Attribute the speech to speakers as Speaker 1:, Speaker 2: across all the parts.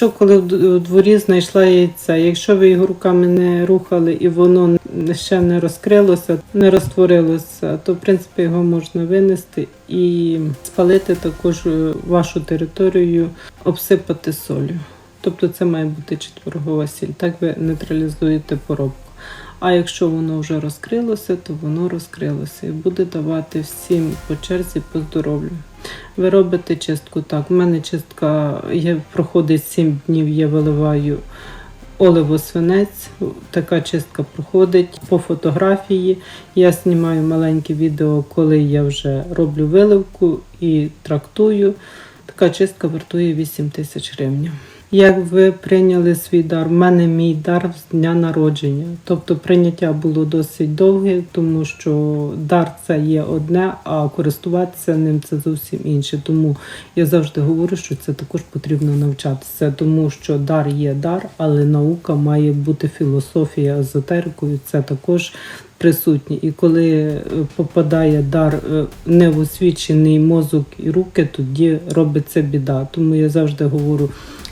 Speaker 1: Якщо коли в дворі знайшла яйця, якщо ви його руками не рухали і воно ще не розкрилося, не розтворилося, то в принципі його можна винести і спалити також е, вашу територію, обсипати солью. Тобто це має бути четвергова сіль. Так ви нейтралізуєте поробку. А якщо воно вже розкрилося, то воно розкрилося і буде давати всім по черзі по здоров'ю. Ви робите чистку так. У мене чистка є, проходить 7 днів, я виливаю оливо свинець. Така чистка проходить по фотографії. Я знімаю маленьке відео, коли я вже роблю виливку і трактую. Така чистка вартує 8 тисяч гривень. Як ви прийняли свій дар? У мене мій дар з дня народження. Тобто прийняття було досить довге, тому що дар це є одне, а користуватися ним це зовсім інше. Тому я завжди говорю, що це також потрібно навчатися, тому що дар є дар, але наука має бути філософія езотерикою. Це також присутнє. І коли е, попадає дар е, не в освічений мозок і руки, тоді робиться біда. Тому я завжди говорю.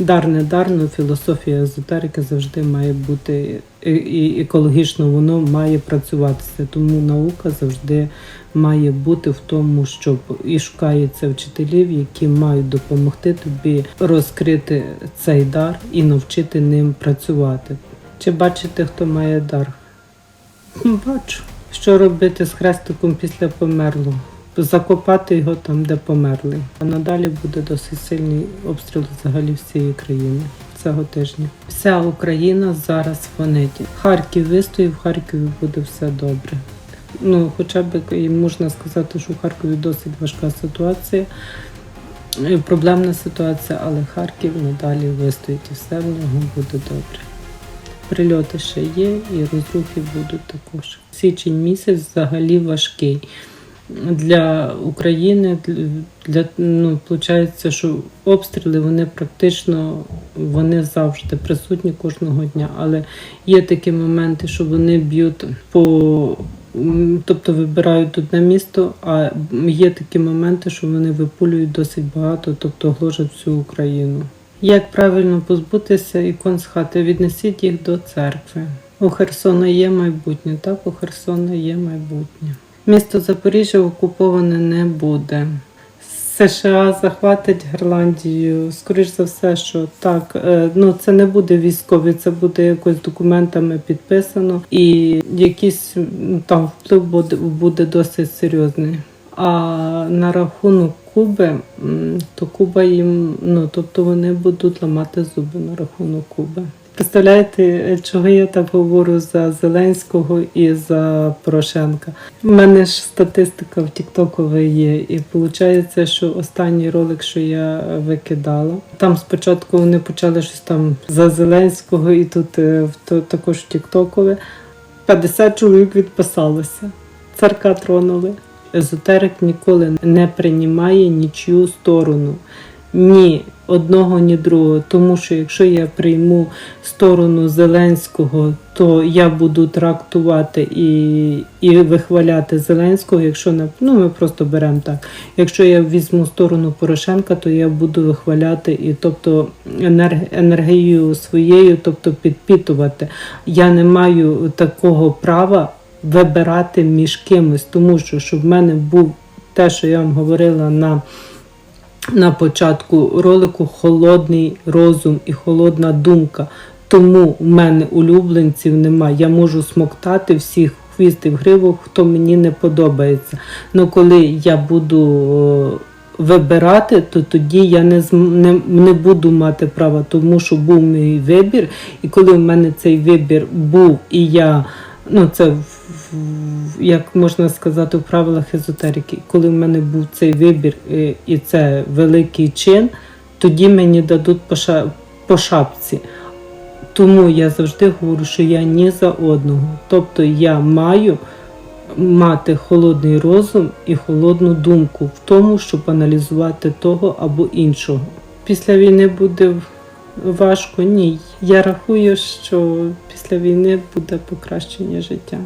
Speaker 1: Дар не дар, але філософія езотерики завжди має бути і- екологічно воно має працюватися. Тому наука завжди має бути в тому, щоб і шукаються вчителів, які мають допомогти тобі розкрити цей дар і навчити ним працювати. Чи бачите, хто має дар? Бачу. Що робити з хрестиком після померлого? Закопати його там, де померли. А надалі буде досить сильний обстріл взагалі всієї країни цього тижня. Вся Україна зараз в фонеті. Харків вистоїв, в Харкові буде все добре. Ну, хоча б можна сказати, що в Харкові досить важка ситуація, е, проблемна ситуація, але Харків надалі вистоїть і все в нього буде добре. Прильоти ще є і розрухи будуть також. Січень місяць взагалі важкий. Для України для ну виходить, що обстріли вони практично вони завжди присутні кожного дня. Але є такі моменти, що вони б'ють по тобто вибирають одне місто, а є такі моменти, що вони випулюють досить багато, тобто гложать всю Україну. Як правильно позбутися ікон з хати? Віднесіть їх до церкви. У Херсона є майбутнє, так, у Херсона є майбутнє. Місто Запоріжжя окуповане не буде. США захватить Гренландію. Скоріш за все, що так. Е, Ну це не буде військові, це буде якось документами підписано, і якийсь там вплив буде, буде досить серйозний. А на рахунок Куби, то Куба їм, ну тобто вони будуть ламати зуби на рахунок Куби. Представляєте, чого я так говорю за Зеленського і за Порошенка? У мене ж статистика в Тіктокові є, і виходить, що останній ролик, що я викидала, там спочатку вони почали щось там за Зеленського, і тут е, також в Тіктокові 50 чоловік відписалося. Царка тронули. Езотерик ніколи не приймає нічию сторону. Ні одного, ні другого. Тому що якщо я прийму сторону Зеленського, то я буду трактувати і, і вихваляти Зеленського. Якщо ну ми просто беремо так. Якщо я візьму сторону Порошенка, то я буду вихваляти і тобто енергією своєю, тобто підпитувати. Я не маю такого права вибирати між кимось, тому що щоб в мене був те, що я вам говорила на на початку ролику холодний розум і холодна думка. Тому в мене улюбленців немає. Я можу смоктати всіх в хвіст гриву, хто мені не подобається. Ну коли я буду вибирати, то тоді я не, не, не буду мати права, тому що був мій вибір. І коли в мене цей вибір був, і я ну це як можна сказати в правилах езотерики, коли в мене був цей вибір е, і це великий чин, тоді мені дадуть по шапці. Тому я завжди говорю, що я ні за одного. Тобто я маю мати холодний розум і холодну думку в тому, щоб аналізувати того або іншого. Після війни буде важко? Ні. Я рахую, що після війни буде покращення життя.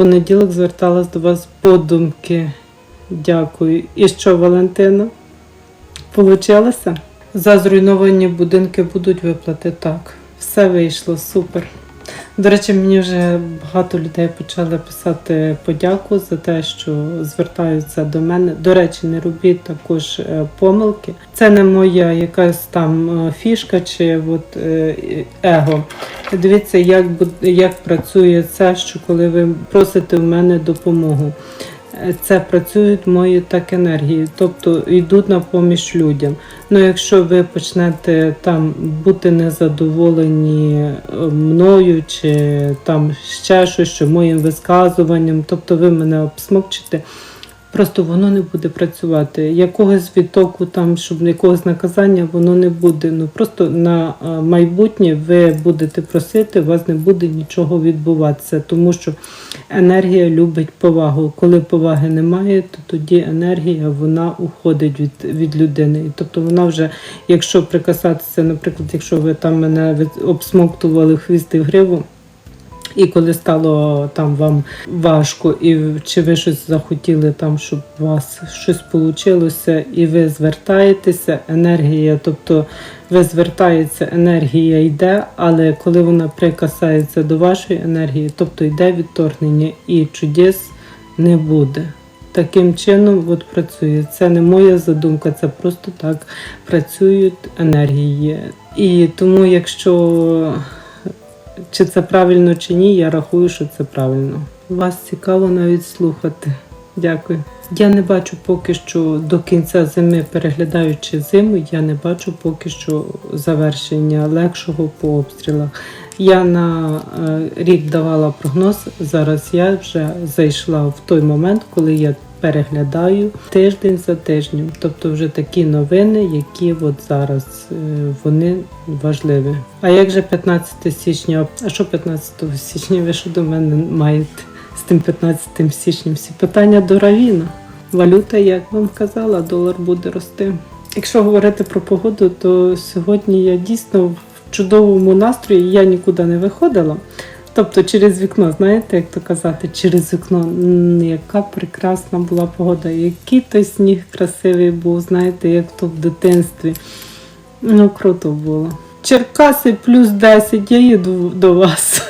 Speaker 1: Понеділок зверталась до вас подумки. Дякую. І що, Валентина? Получилося? За зруйновані будинки будуть виплати. Так, все вийшло, супер. До речі, мені вже багато людей почали писати подяку за те, що звертаються до мене. До речі, не робіть також е, помилки. Це не моя якась там е, фішка чи от, е, его. Дивіться, як, як працює це, що коли ви просите в мене допомогу. Це працюють мої так енергії, тобто йдуть на поміч людям. Ну, якщо ви почнете там бути незадоволені е, мною чи там ще щось, що моїм висказуванням, тобто ви мене обсмокчите, просто воно не буде працювати. Якогось відтоку, там, щоб якогось наказання, воно не буде. Ну просто на е, майбутнє ви будете просити, у вас не буде нічого відбуватися, тому що енергія любить повагу. Коли поваги немає, то тоді енергія вона уходить від, від людини. Тобто вона вже, якщо прикасатися, наприклад, якщо ви там мене обсмоктували хвіст і гриву. І коли стало там вам важко, і чи ви щось захотіли там, щоб у вас щось вийшло, і ви звертаєтеся, енергія, тобто ви звертаєтеся, енергія йде, але коли вона прикасається до вашої енергії, тобто йде відторгнення і чудес не буде. Таким чином от працює. Це не моя задумка, це просто так працюють енергії. І тому, якщо чи це правильно чи ні, я рахую, що це правильно. Вас цікаво навіть слухати. Дякую. Я не бачу поки що до кінця зими, переглядаючи зиму, я не бачу поки що завершення легшого по обстрілах. Я на е, рік давала прогноз. Зараз я вже зайшла в той момент, коли я переглядаю тиждень за тижнем. Тобто вже такі новини, які от зараз е, вони важливі. А як же 15 січня? А що 15 січня? Ви що до мене маєте з тим 15 січнем? Всі питання до Равіна. Валюта, як вам казала, долар буде рости. Якщо говорити про погоду, то сьогодні я дійсно в чудовому настрої, я нікуди не виходила. Тобто через вікно, знаєте, як то казати, через вікно, яка прекрасна була погода, який той сніг красивий був, знаєте, як то в дитинстві. Ну, круто було. Черкаси плюс 10, я їду до вас.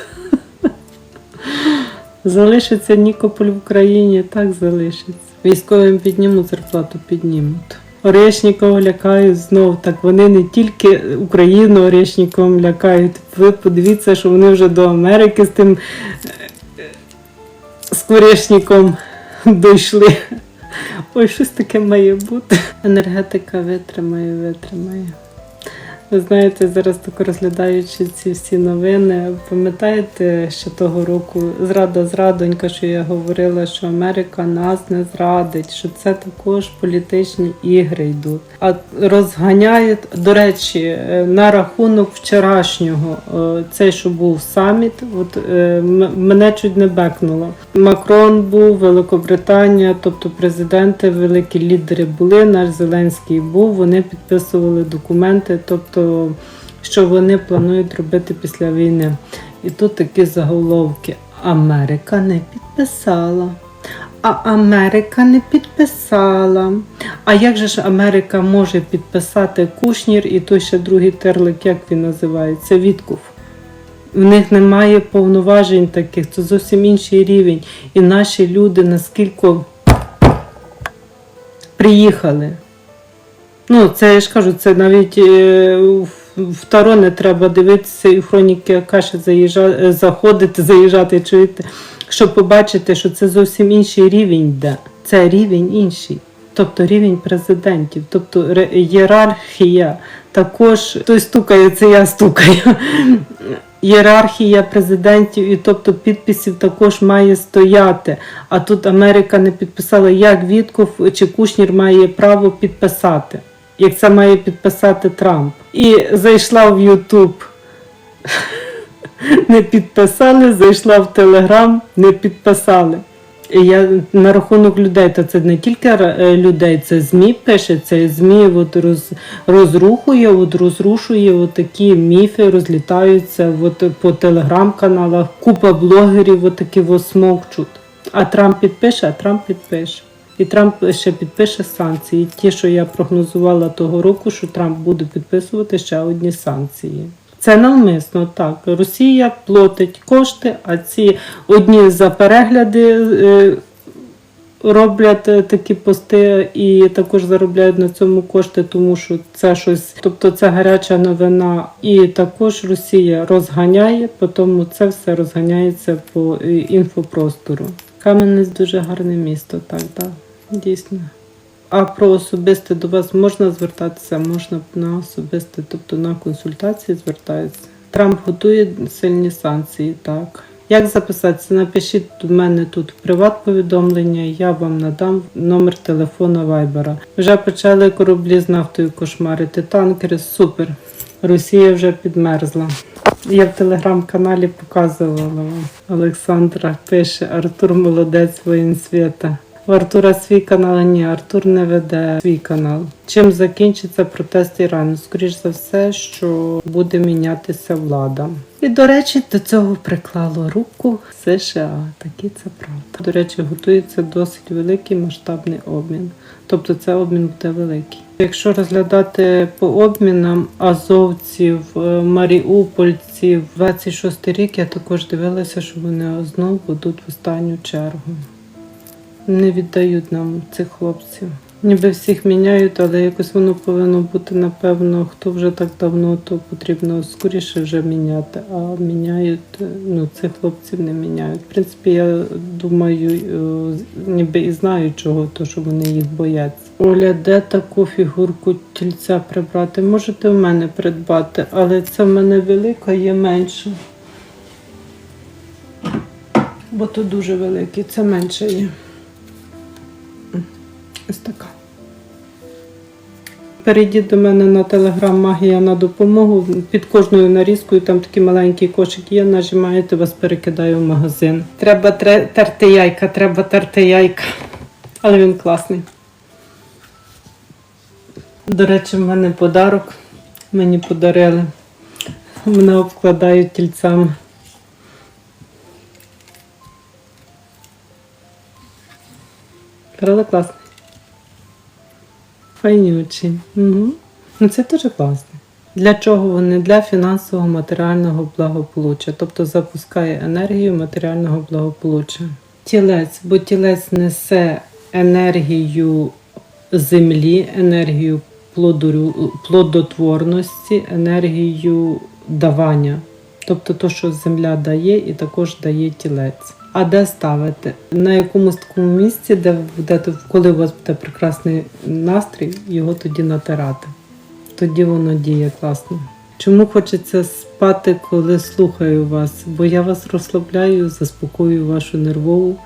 Speaker 1: Залишиться Нікополь в Україні, так залишиться. Військовим піднімуть зарплату, піднімуть. Орешніков лякають знов. Так вони не тільки Україну Орешніком лякають. Ви подивіться, що вони вже до Америки з тим з е, дійшли. Ой, щось таке має бути. Енергетика витримає, витримає. Ви знаєте, зараз так розглядаючи ці всі новини, пам'ятаєте, ще того року зрада зрадонька, що я говорила, що Америка нас не зрадить, що це також політичні ігри йдуть. А розганяють, до речі, е, на рахунок вчорашнього, е, цей, що був саміт, от е, мене чуть не бекнуло. Макрон був, Великобританія, тобто президенти, великі лідери були. Наш Зеленський був. Вони підписували документи, тобто що вони планують робити після війни. І тут такі заголовки: Америка не підписала. А Америка не підписала. А як же ж Америка може підписати Кушнір і той ще другий терлик, як він називається? Вітков. В них немає повноважень таких, це зовсім інший рівень. І наші люди наскільки приїхали. Ну, це я ж кажу, це навіть е, в- Таро не треба дивитися і в хроніки Каші заїжджа, е, заходити, заїжджати, чуєте, щоб побачити, що це зовсім інший рівень йде. Це рівень інший. Тобто рівень президентів, тобто ієрархія також той стукає, це я стукаю. Ієрархія президентів і тобто підписів також має стояти. А тут Америка не підписала, як Вітков чи Кушнір має право підписати, як це має підписати Трамп. І зайшла в Ютуб. Не підписали, зайшла в Телеграм, не підписали. Я на рахунок людей, то це не тільки е, людей, це ЗМІ пише, це ЗМІ от роз, розрухує, от розрушує от такі міфи, розлітаються от по телеграм-каналах. Купа блогерів от такі от смокчуть. А Трамп підпише, а Трамп підпише. І Трамп ще підпише санкції. Ті, що я прогнозувала того року, що Трамп буде підписувати ще одні санкції. Це навмисно так. Росія платить кошти, а ці одні за перегляди е, роблять е, такі пости і також заробляють на цьому кошти, тому що це щось, тобто це гаряча новина. І також Росія розганяє, тому це все розганяється по е, інфопростору. Кам'янець дуже гарне місто, так, так, дійсно. А про особисте до вас можна звертатися, можна на особисте, тобто на консультації звертаються. Трамп готує сильні санкції, так. Як записатися? Напишіть до мене тут приват повідомлення, я вам надам номер телефона Вайбера. Вже почали кораблі з нафтою кошмарити, танкери, супер. Росія вже підмерзла. Я в телеграм-каналі показувала вам. Олександра пише Артур молодець воїн свята. У Артура свій канал ні, Артур не веде свій канал. Чим закінчиться протест Ірану? Скоріш за все, що буде мінятися влада. І, до речі, до цього приклало руку США. Такі це правда. До речі, готується досить великий масштабний обмін. Тобто це обмін буде великий. Якщо розглядати по обмінам азовців, е, маріупольців, 26 рік я також дивилася, що вони знову будуть в останню чергу не віддають нам цих хлопців. Ніби всіх міняють, але якось воно повинно бути, напевно, хто вже так давно, то потрібно скоріше вже міняти. А міняють, ну, цих хлопців не міняють. В принципі, я думаю, е, ніби і знаю чого, то що вони їх бояться. Оля, де таку фігурку тільця прибрати? Можете в мене придбати, але це в мене велика, є менша. Бо то дуже великий, це менше є. Ось така. Перейдіть до мене на телеграм Магія на допомогу. Під кожною нарізкою там такий маленький кошик є, нажимаєте, вас перекидаю в магазин. Треба тре- терти яйка, треба терти яйка. Але він класний. До речі, в мене подарок. Мені подарили. Мене обкладають тільцями. Правда класний? Файнючі. Угу. Ну це дуже класно. Для чого вони? Для фінансового матеріального благополуччя, тобто запускає енергію матеріального благополуччя. Тілець, бо тілець несе енергію землі, енергію плодотворності, енергію давання. Тобто то, що земля дає, і також дає тілець. А де ставити? На якомусь такому місці, де будете, коли у вас буде прекрасний настрій, його тоді натирати. Тоді воно діє класно. Чому хочеться спати, коли слухаю вас? Бо я вас розслабляю, заспокоюю вашу нервову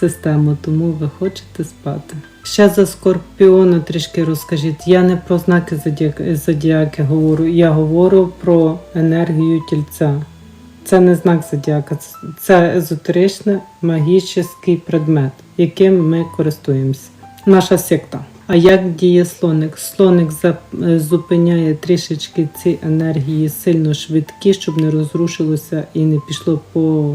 Speaker 1: систему, тому ви хочете спати. Ще за скорпіона трішки розкажіть. Я не про знаки зодіаки говорю, я говорю про енергію тільця. Це не знак зодіака, це- езотеричний магічний предмет, яким ми користуємося. Наша секта. А як діє слоник? Слоник е, зупиняє трішечки ці енергії сильно швидкі, щоб не розрушилося і не пішло по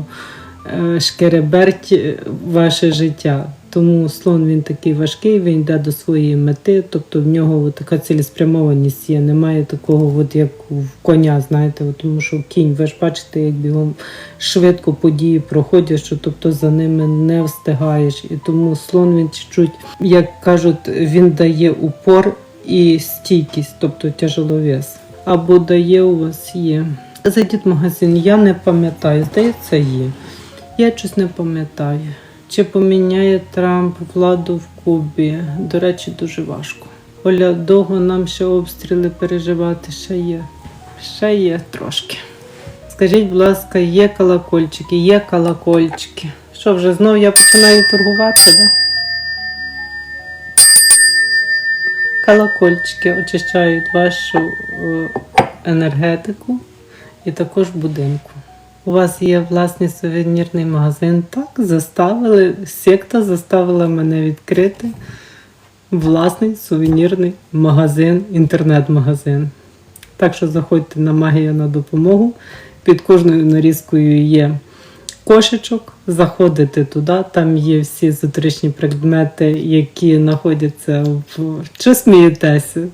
Speaker 1: е, шкереберті ваше життя. Тому слон він такий важкий, він йде до своєї мети, тобто в нього така цілеспрямованість є. Немає такого, от як в коня, знаєте, от, тому що кінь, ви ж бачите, як бігом швидко події проходять, що тобто за ними не встигаєш. І тому слон він чуть-чуть, як кажуть, він дає упор і стійкість, тобто тяжеловес. Або дає у вас є. Зайдіть в магазин, я не пам'ятаю, здається, є. Я щось не пам'ятаю. Чи поміняє Трамп владу в Кубі? До речі, дуже важко. Оля, довго нам ще обстріли переживати ще є. Ще є трошки. Скажіть, будь ласка, є колокольчики, є колокольчики. Що вже знов я починаю торгувати? Да? Колокольчики очищають вашу е, енергетику і також будинку. У вас є власний сувенірний магазин. Так, заставили, секта заставила мене відкрити власний сувенірний магазин, інтернет-магазин. Так що заходьте на магія на допомогу. Під кожною нарізкою є кошечок, заходите туди, там є всі езотеричні предмети, які знаходяться в. Чи смієтеся?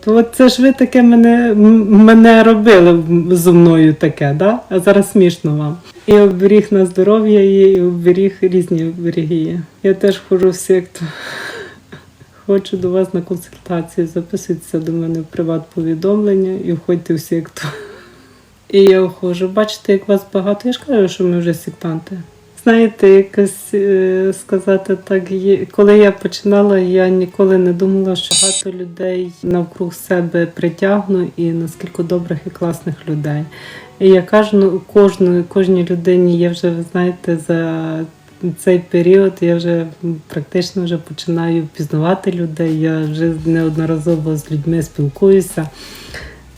Speaker 1: То От це ж ви таке мене, мене робили зо мною таке, да? а зараз смішно вам. І оберіг на здоров'я є, і оберіг різні оберіги. Я теж ходжу в секту. Хочу до вас на консультацію. Записуйтеся до мене в приват повідомлення і входьте в секту. І я входжу. Бачите, як вас багато. Я ж кажу, що ми вже сектанти. Знаєте, якось е, сказати так, коли я починала, я ніколи не думала, що багато людей навкруг себе притягну і наскільки добрих і класних людей. І я кажу, ну, кожну, кожній людині я вже, ви знаєте, за цей період я вже практично вже починаю пізнавати людей. Я вже неодноразово з людьми спілкуюся.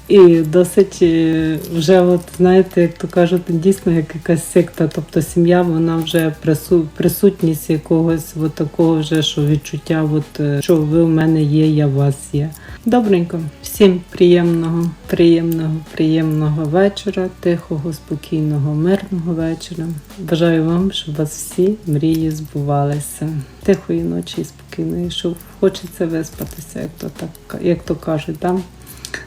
Speaker 1: І досить е, вже, от знаєте, як то кажуть, дійсно як якась секта, тобто сім'я, вона вже прису, присутність якогось от такого вже, що відчуття, от, е, що ви в мене є, я у вас є. Добренько, всім приємного, приємного, приємного вечора, тихого, спокійного, мирного вечора. Бажаю вам, щоб у вас всі мрії збувалися. Тихої ночі спокійної, щоб хочеться виспатися, як то так, як то кажуть, там.